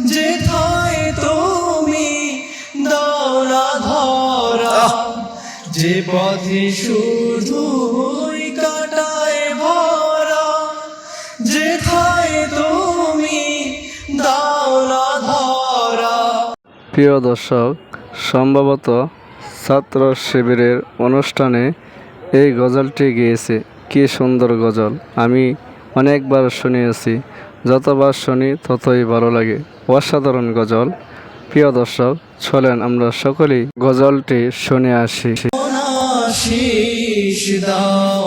যেথায় তুমি ধরা যে পথে শুধুই কাটায় ভরা যেথায় তুমি ধরা। প্রিয় দর্শক সম্ভবত ছাত্র শিবিরের অনুষ্ঠানে এই গজলটি গিয়েছে। কি সুন্দর গজল আমি অনেকবার শুনিয়েছি যতবার শুনি ততই ভালো লাগে। অসাধারণ গজল। প্রিয় দর্শক, চলেন আমরা সকলেই গজলটি শুনে আসি। শীষ দাও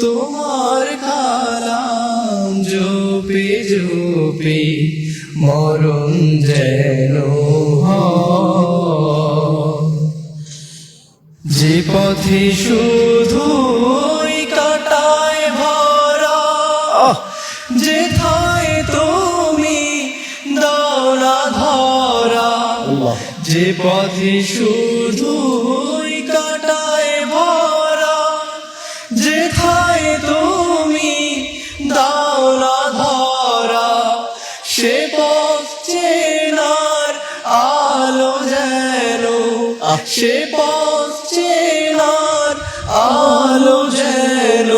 তোমার যেন হয়। যে পথে শুধু কাটায় ভরা যেথায় তুমি দাও না ধরা যে পথে শুধু কাটায় ভরা যেথায় তুমি দাও না ধরা সে পথ সে পশ্চিমার চেনার আলো যেন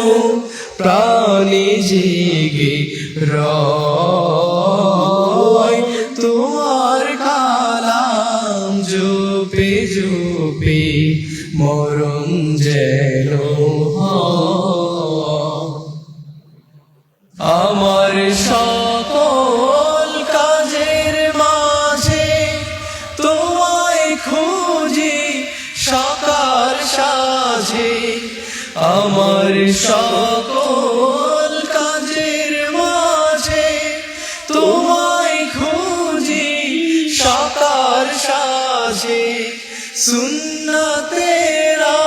প্রাণী জেগে রয়। তোমার কালাম জপে জপে মরণ যেন সাজে আমার সকল কাজের মাঝে তোমায় খুঁজি সকাল সাজে। সুন্না তেরা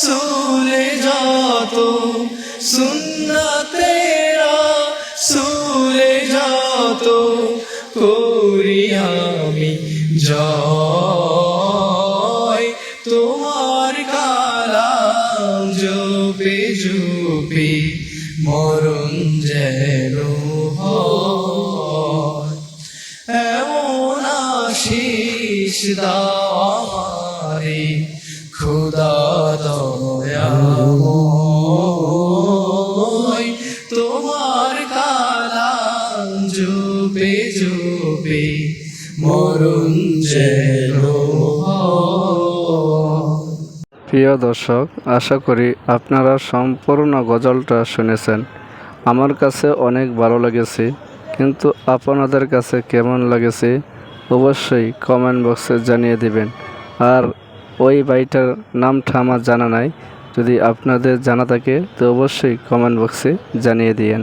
সুলে যত সুন্না তেরা সুলে যত করি আমি জয় জপে জপে মরণ যেন এমন আশিস দাও খুদা দয়াময়। তোমার কালাম জুবে জুবে মরণ যেন প্রিয় দর্শক, আশা করি আপনারা সম্পূর্ণ গজলটা শুনেছেন। আমার কাছে অনেক ভালো লেগেছে, কিন্তু আপনাদের কাছে কেমন লেগেছে অবশ্যই কমেন্ট বক্সে জানিয়ে দিবেন। আর ওই বাইটার নামটা আমার জানা নাই, যদি আপনাদের জানা থাকে তো অবশ্যই কমেন্ট বক্সে জানিয়ে দিয়েন।